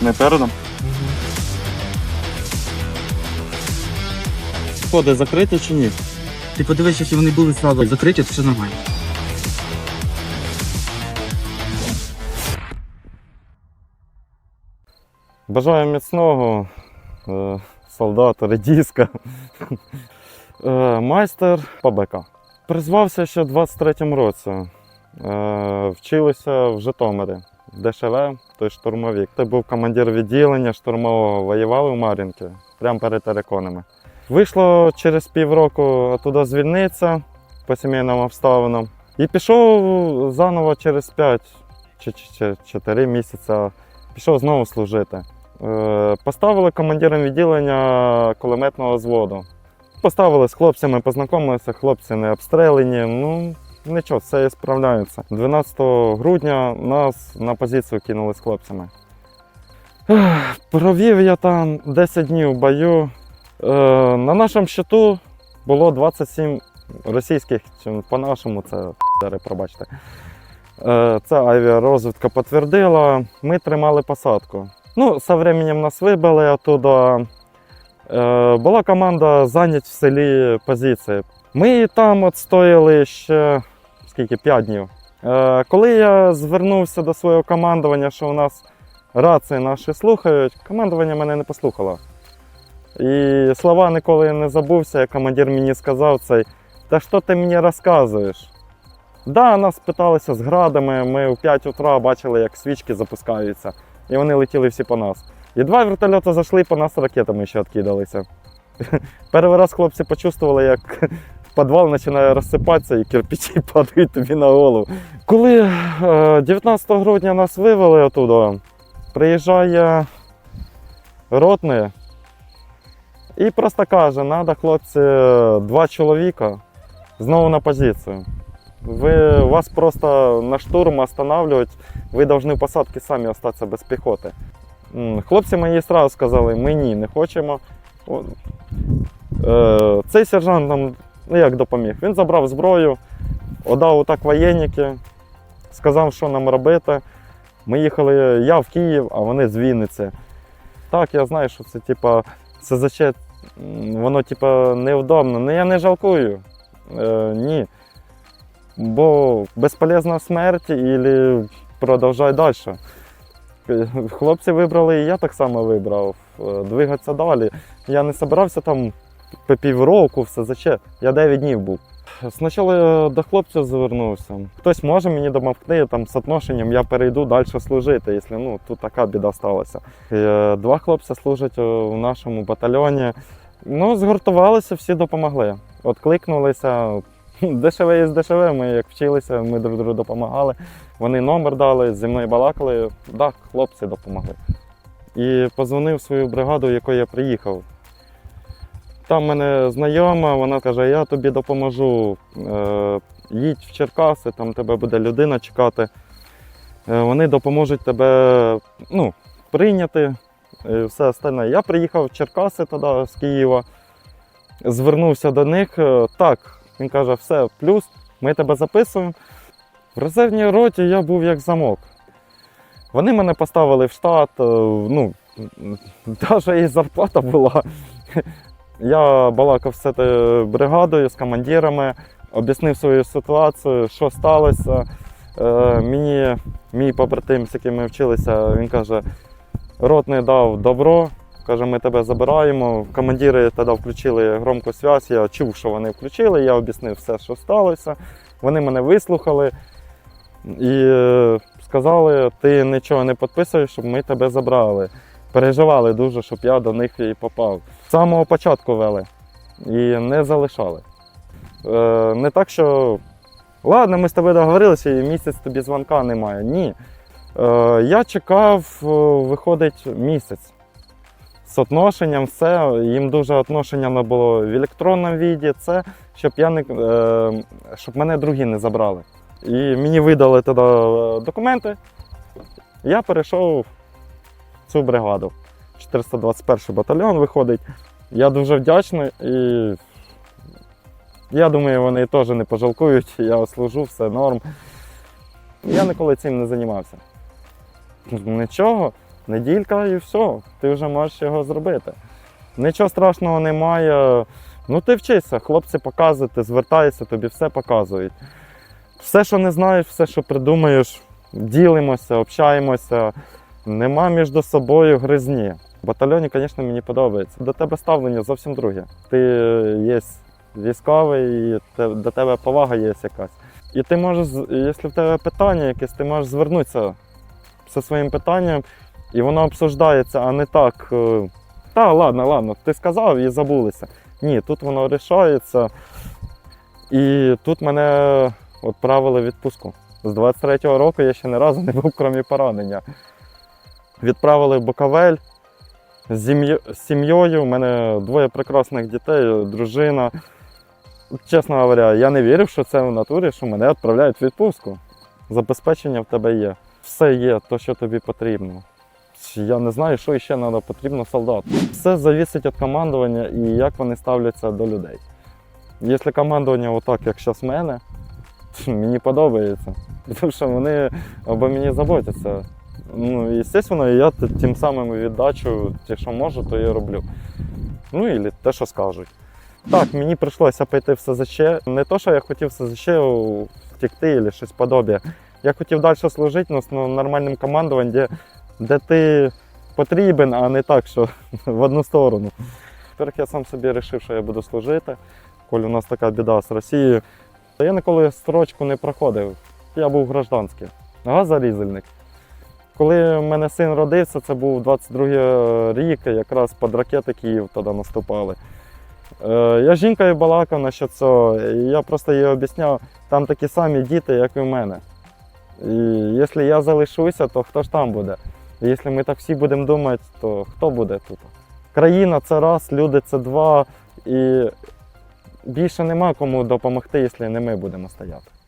Не передом? Сходи закриті чи ні? Ти подивись, якщо вони були зразу закриті, то все нормально. Бажаю міцного е, солдата, редіска. Е, майстер ПБК. Призвався ще в 23-му році. Е, Вчилися в Житомирі. ДШВ, той штурмовик. Це був командир відділення штурмового, воювали в Мар'їнці, прямо перед териконами. Вийшло через півроку оттуда звільнитися по сімейним обставинам. І пішов заново через 5 чи 4 місяці. Пішов знову служити. Е, Поставили командиром відділення кулеметного взводу. Поставили з хлопцями, познайомилися, хлопці не обстріляні. Ну, нічого, все справляються. 12 грудня нас на позицію кинули з хлопцями. Провів я там 10 днів в бою. Е, На нашому щиту було 27 російських, по-нашому це пробачте. Е, Це авіарозвідка підтвердила. Ми тримали посадку. Ну, со временем нас вибили оттуда. Е, Була команда зайняти в селі позиції. Ми там отстояли ще скільки 5 днів. Е, Коли я звернувся до свого командування, що у нас рації наші слухають, командування мене не послухало. І слова ніколи не забувся, як командир мені сказав цей, та що ти мені розказуєш? Да, нас питалися з градами. Ми в 5 утра бачили, як свічки запускаються, і вони летіли всі по нас. І два вертольоти зайшли, по нас ракетами ще відкидалися. Перший раз хлопці почувствували, як підвал починає розсипатися і кирпичі падають тобі на голову. Коли е, 19 грудня нас вивели оттуда, приїжджає ротний і просто каже, треба, хлопці, два чоловіка знову на позицію. Ви, вас просто на штурм останавливать, ви повинні в посадці самі залишитися без піхоти. Хлопці мені одразу сказали, ми ні, не хочемо. Е, цей сержант нам ну, як допоміг. Він забрав зброю, отдав отак воєнники, сказав, що нам робити. Ми їхали, я в Київ, а вони з Вінниці. Так, я знаю, що це типа СЗЧ, воно типа невдобно. Ну я не жалкую. Е, ні. Бо безполезна смерть і продовжай далі. Хлопці вибрали, і я так само вибрав. е, Двигатися далі. Я не збирався там по півроку, все заче. Я 9 днів був. Спочатку до хлопців звернувся. Хтось може мені допомогти там з отношенням, я перейду далі служити, якщо ну, тут така біда сталася. Е, Два хлопці служать е, в нашому батальйоні. Ну, згуртувалися, всі допомогли. От кликнулися. Дешеве є дешеве, ми як вчилися, ми друг другу допомагали. Вони номер дали, зі мною балакали. Так, хлопці допомогли. І позвонив свою бригаду, яку я приїхав. Там мене знайома, вона каже, я тобі допоможу. Е, їдь в Черкаси, там тебе буде людина чекати. Е, вони допоможуть тебе ну, прийняти і все остальне. Я приїхав в Черкаси тоді з Києва, звернувся до них. е, Так, він каже, все, плюс, ми тебе записуємо. В резервній роті я був як замок. Вони мене поставили в штат, ну, навіть і зарплата була. Я балакав з бригадою, з командирами, об'яснив свою ситуацію, що сталося. Е, мені мій побратим, з яким ми вчилися, він каже, ротний дав добро, каже, ми тебе забираємо. Командири тоді включили громку зв'язь, я чув, що вони включили, я об'яснив все, що сталося. Вони мене вислухали і сказали, ти нічого не підписуєш, щоб ми тебе забрали. Переживали дуже, щоб я до них і попав. З самого початку вели і не залишали. Е, не так, що ладно, ми з тобою договорилися, і місяць тобі дзвонка немає. Ні. Е, я чекав, е, виходить, місяць. З отношенням, все. Їм дуже отношення було в електронному віді, це щоб я не, е, щоб мене другі не забрали. І мені видали тоді е, документи. Я перейшов цю бригаду. 421 батальйон виходить. Я дуже вдячний і я думаю, вони теж не пожалкують. Я служу, все норм. Я ніколи цим не займався. Нічого. неділька і все, ти вже можеш його зробити. Нічого страшного немає. Ну ти вчися, хлопці показують, ти звертаєшся, тобі все показують. Все, що не знаєш, все, що придумаєш, ділимося, общаємося. Нема між собою гризні. В батальйоні, звісно, мені подобається. До тебе ставлення зовсім друге. Ти є військовий, і до тебе повага є якась. І ти можеш, якщо в тебе питання якесь, ти можеш звернутися зі своїм питанням, і воно обсуждається, а не так. е, Та, ладно, ладно, ти сказав і забулися. Ні, тут воно рішається. І тут мене відправили відпустку. З 23-го року я ще ні разу не був, крім поранення. Відправили в Буковель з сім'єю. У мене двоє прекрасних дітей, дружина. Чесно говоря, я не вірив, що це в натурі, що мене відправляють в відпустку. Забезпечення в тебе є. Все є, то, що тобі потрібно. Я не знаю, що ще треба потрібно солдату. Все залежить від командування і як вони ставляться до людей. Якщо командування отак, як зараз в мене, мені подобається. Тому що вони обо мені заботяться. Ну, і, звісно, я тим самим віддачу, ті, що можу, то і роблю. Ну, і те, що скажуть. Так, мені прийшлося пойти в СЗЧ. Не то, що я хотів в СЗЧ втекти або щось подобне. Я хотів далі служити ну, нормальним командуванням, де, де ти потрібен, а не так, що в одну сторону. Тепер я сам собі вирішив, що я буду служити, коли у нас така біда з Росією. Та я ніколи строчку не проходив. Я був гражданський, газорізальник. Коли в мене син родився, це був 22 рік, якраз під ракети Київ тоді наступали. Е, Я жінкою балакав на цього, і я просто їй об'ясняв, там такі самі діти, як і в мене. І якщо я залишуся, то хто ж там буде? І якщо ми так всі будемо думати, то хто буде тут? Країна це раз, люди це два, і більше нема кому допомогти, якщо не ми будемо стояти.